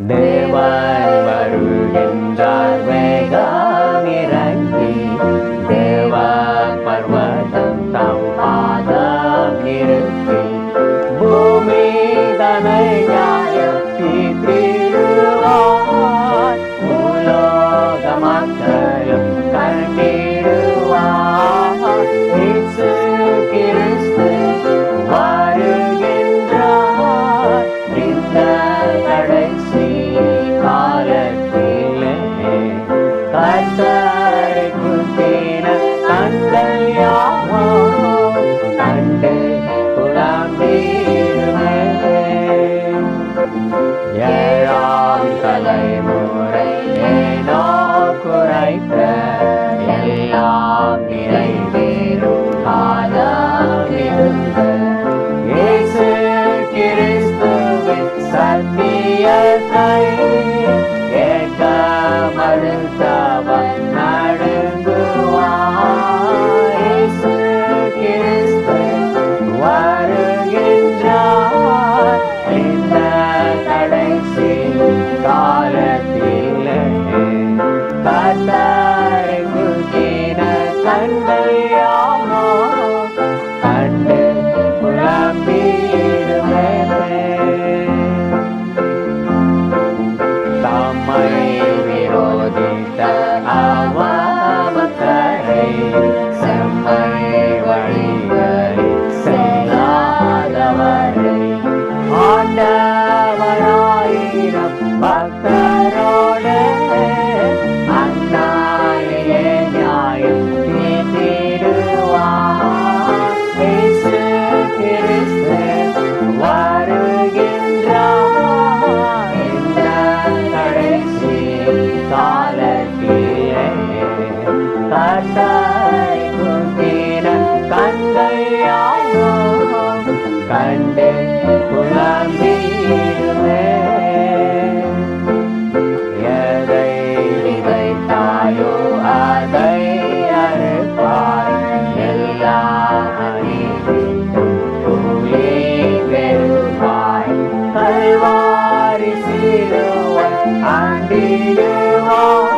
Never. கண்டு எதை விதைத்தாயோ அதை அறுப்பாய் எல்லா வெறுவாய் கல்வாரி சிறுவன் அண்டிடுவாய்